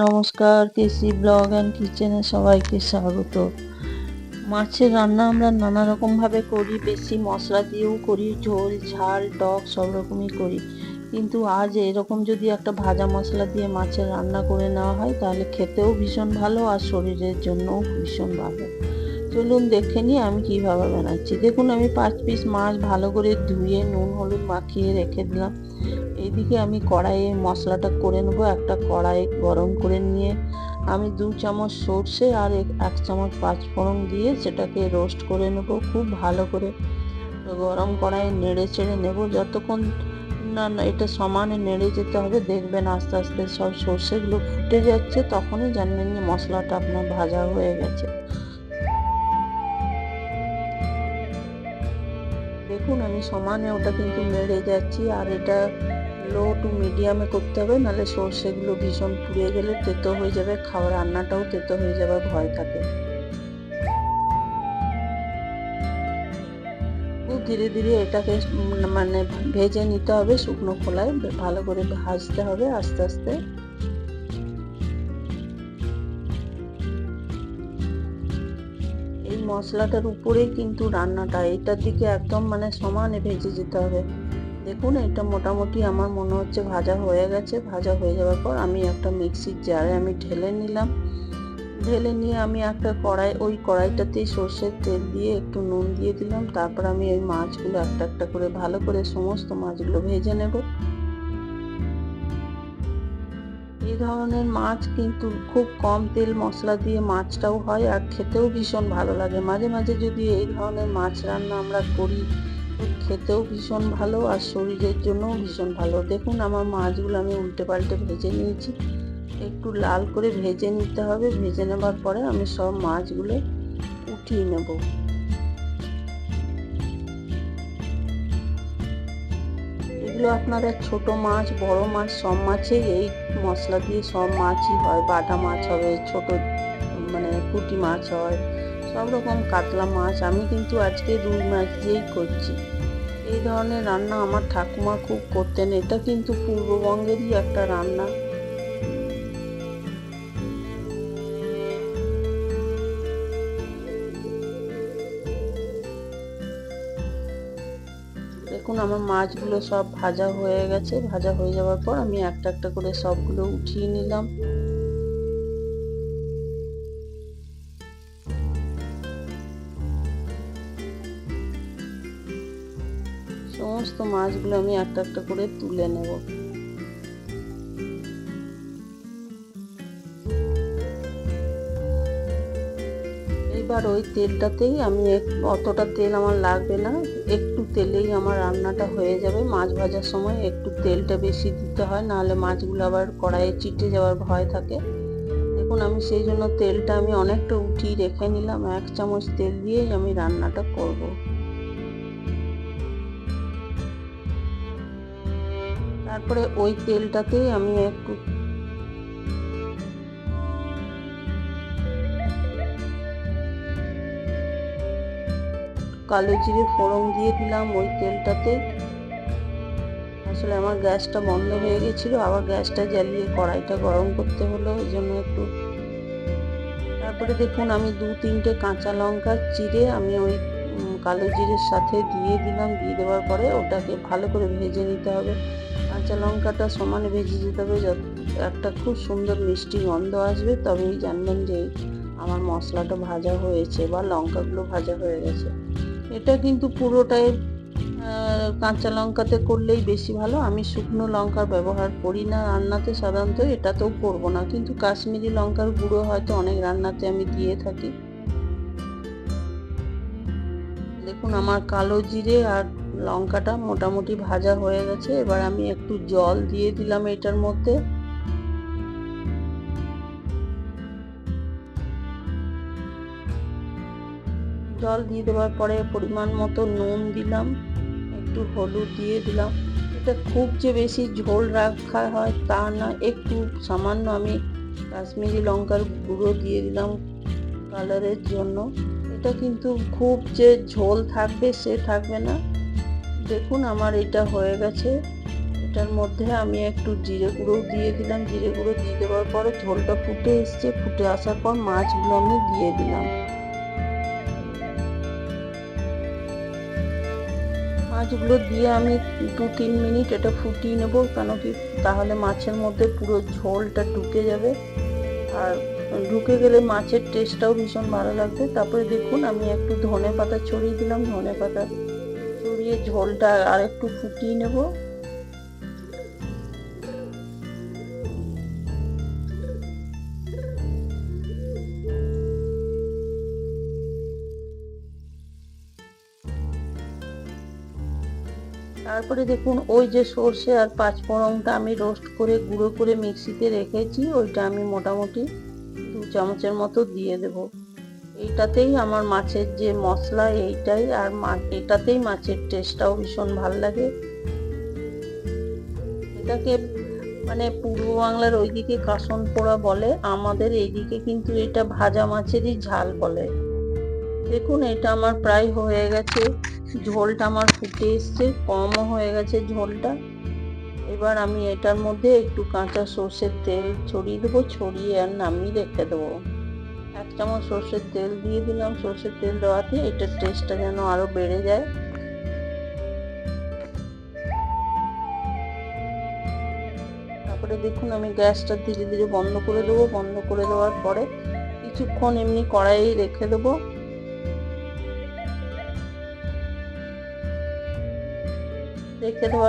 নমস্কার, কেসি blog and কিচেনে সবাইকে স্বাগত। মাছের রান্না আমরা নানা রকমভাবে করি, বেশি মশলা দিয়েও করি, ঝোল, ঝাল, টক সব রকমই করি। কিন্তু আজ এরকম যদি একটা ভাজা মশলা দিয়ে মাছের রান্না করে নেওয়া হয়, তাহলে খেতেও ভীষণ ভালো আর শরীরের জন্যও ভীষণ ভালো। চলুন দেখে নিই আমি কীভাবে বানাচ্ছি। দেখুন, আমি পাঁচ পিস মাছ ভালো করে ধুয়ে নুন, হলুদ মাখিয়ে রেখে দিলাম। এইদিকে আমি কড়াইয়ে মশলাটা করে নেব, একটা কড়াই গরম করে নিয়ে আমি দু চামচ সর্ষে আর এক চামচ পাঁচফোড়ন দিয়ে সেটাকে রোস্ট করে নেব, খুব ভালো করে। গরম কড়াইয়ে নেড়ে চেড়ে নেব, যতক্ষণ না না, এটা সমানে নেড়ে যেতে হবে, দেখবেন আস্তে আস্তে সব সর্ষেগুলো ফুটে যাচ্ছে, তখনই জানবেন যে মশলাটা আপনার ভাজা হয়ে গেছে। দেখুন, আমি সমানে ওটা কিন্তু নেড়ে যাচ্ছি। আর এটা লো টু মিডিয়ামে করতে হবে, নাহলে সর্ষেগুলো ভীষণ পুড়ে গেলে তেতো হয়ে যাবে, খাওয়ার রান্নাটাও তেতো হয়ে যাবার ভয় থাকে। ধীরে ধীরে এটাকে মানে ভেজে নিতে হবে শুকনো খোলায়, ভালো করে ভাজতে হবে আস্তে আস্তে। মশলাটার উপরেই কিন্তু রান্নাটা, এটার দিকে একদম মানে সমানে ভেজে যেতে হবে। দেখুন, এটা মোটামুটি আমার মনে হচ্ছে ভাজা হয়ে গেছে। ভাজা হয়ে যাওয়ার পর আমি একটা মিক্সির জারে আমি ঢেলে নিলাম। ঢেলে নিয়ে আমি একটা কড়াই, ওই কড়াইটাতেই সর্ষের তেল দিয়ে একটু নুন দিয়ে দিলাম। তারপর আমি ওই মাছগুলো একটা একটা করে ভালো করে সমস্ত মাছগুলো ভেজে নেব। ধরনের মাছ কিন্তু খুব কম তেল মশলা দিয়ে মাছটাও হয় আর খেতেও ভীষণ ভালো লাগে। মাঝে মাঝে যদি এই ধরনের মাছ রান্না আমরা করি খেতেও ভীষণ ভালো আর শরীরের জন্যও ভীষণ ভালো। দেখুন আমার মাছগুলো আমি উল্টে পাল্টে ভেজে নিয়েছি। একটু লাল করে ভেজে নিতে হবে। ভেজে নেবার পরে আমি সব মাছগুলো উঠিয়ে নেব। এগুলো আপনারা ছোট মাছ, বড় মাছ, সব মাছেই এই মশলা দিয়ে সব মাছই হয়, বাটা মাছ হবে, ছোট মানে পুঁটি মাছ হয়, সব রকম কাতলা মাছ। আমি কিন্তু আজকে রুই মাছ দিয়েই করছি। এই ধরনের রান্না আমার ঠাকুমা খুব করতেন। এটা কিন্তু পূর্ববঙ্গেরই একটা রান্না। দেখুন, আমার মাছগুলো সব ভাজা হয়ে গেছে। ভাজা হয়ে যাওয়ার পর আমি একটা একটা করে সবগুলো উঠিয়ে নিলাম। সমস্ত মাছগুলো আমি একটা একটা করে তুলে নেব। এবার ওই তেলটাতেই আমি অতটা তেল আমার লাগবে না। একটু তেলেই আমার রান্নাটা হয়ে যাবে। মাছ ভাজার সময় একটু তেলটা বেশি দিতে হয়, নাহলে মাছগুলো আবার কড়াইয়ে চিটে যাওয়ার ভয় থাকে। দেখুন, আমি সেই জন্য তেলটা আমি অনেকটা উঠিয়ে রেখে নিলাম। এক চামচ তেল দিয়েই আমি রান্নাটা করব। তারপরে ওই তেলটাতেই আমি একটু কালো জিরে ফোড়ন দিয়ে দিলাম ওই তেলটাতে। আসলে আমার গ্যাসটা বন্ধ হয়ে গেছিল, আবার গ্যাসটা জ্বালিয়ে কড়াইটা গরম করতে হলো, ওই জন্য একটু। তারপরে দেখুন আমি দু তিনটে কাঁচা লঙ্কা চিড়ে আমি ওই কালো জিরের সাথে দিয়ে দিলাম, দিয়ে দেওয়ার পরে ওটাকে ভালো করে ভেজে নিতে হবে। কাঁচা লঙ্কাটা সমানে ভেজে যেতে হবে, যত, একটা খুব সুন্দর মিষ্টি গন্ধ আসবে, তবেই জানবেন যে আমার মশলাটা ভাজা হয়েছে বা লঙ্কাগুলো ভাজা হয়ে গেছে। এটা কিন্তু পুরোটাই কাঁচা লঙ্কাতে করলেই বেশি ভালো। আমি শুকনো লঙ্কার ব্যবহার করি না রান্নাতে সাধারণত, এটাতেও করব না। কিন্তু কাশ্মীরি লঙ্কার গুঁড়ো হয়তো অনেক রান্নাতে আমি দিয়ে থাকি। দেখুন, আমার কালো জিরে আর লঙ্কাটা মোটামুটি ভাজা হয়ে গেছে। এবার আমি একটু জল দিয়ে দিলাম এটার মধ্যে। জল দিয়ে দেওয়ার পরে পরিমাণ মতো নুন দিলাম, একটু হলুদ দিয়ে দিলাম। এটা খুব যে বেশি ঝোল রাখা হয় তা না, একটু সামান্য আমি কাশ্মীরি লঙ্কার গুঁড়ো দিয়ে দিলাম কালারের জন্য। এটা কিন্তু খুব যে ঝোল থাকবে সে থাকবে না। দেখুন আমার এটা হয়ে গেছে। এটার মধ্যে আমি একটু জিরে গুঁড়ো দিয়ে দিলাম। জিরে গুঁড়ো দিয়ে দেওয়ার পরে ঝোলটা ফুটে এসছে, ফুটে আসার পর মাছগুলো আমি দিয়ে দিলাম। মাছগুলো দিয়ে আমি দু তিন মিনিট এটা ফুটিয়ে নেব, কেন কি তাহলে মাছের মধ্যে পুরো ঝোলটা ঢুকে যাবে। আর ঢুকে গেলে মাছের টেস্টটাও ভীষণ ভালো লাগবে। তারপরে দেখুন, আমি একটু ধনে পাতা ছড়িয়ে দিলাম ধনে পাতা ছড়িয়ে ঝোলটা আর একটু ফুটিয়ে নেব। তারপরে দেখুন, ওই যে সর্ষে আর পাঁচফোড়নটা আমি রোস্ট করে, গুঁড়ো করে মিক্সিতে রেখেছি, ওইটা আমি মোটামুটি দু চামচের মতো দিয়ে দেব। এইটাতেই আমার মাছের যে মশলা, এইটাই আর এটাতেই মাছের টেস্টটাও ভীষণ ভালো লাগে। এটাকে মানে পূর্ব বাংলার ওইদিকে কাসন পোড়া বলে, আমাদের এইদিকে কিন্তু এটা ভাজা মাছেরই ঝাল বলে। দেখুন, এটা আমার প্রায় হয়ে গেছে। ঝোলটা আমার ফুটে এসছে, কমও হয়ে গেছে ঝোলটা। এবার আমি এটার মধ্যে একটু কাঁচা সর্ষের তেল ছড়িয়ে দেবো, ছড়িয়ে আর নামিয়ে রেখে দেবো। এক চামচ সর্ষের তেল দিয়ে দিলাম, সর্ষের তেল দেওয়াতে এটার টেস্টটা যেন আরও বেড়ে যায়। তারপরে দেখুন আমি গ্যাসটা ধীরে ধীরে বন্ধ করে দেবো, বন্ধ করে দেওয়ার পরে কিছুক্ষণ এমনি কড়াই রেখে দেবো। রেখে দেওয়ার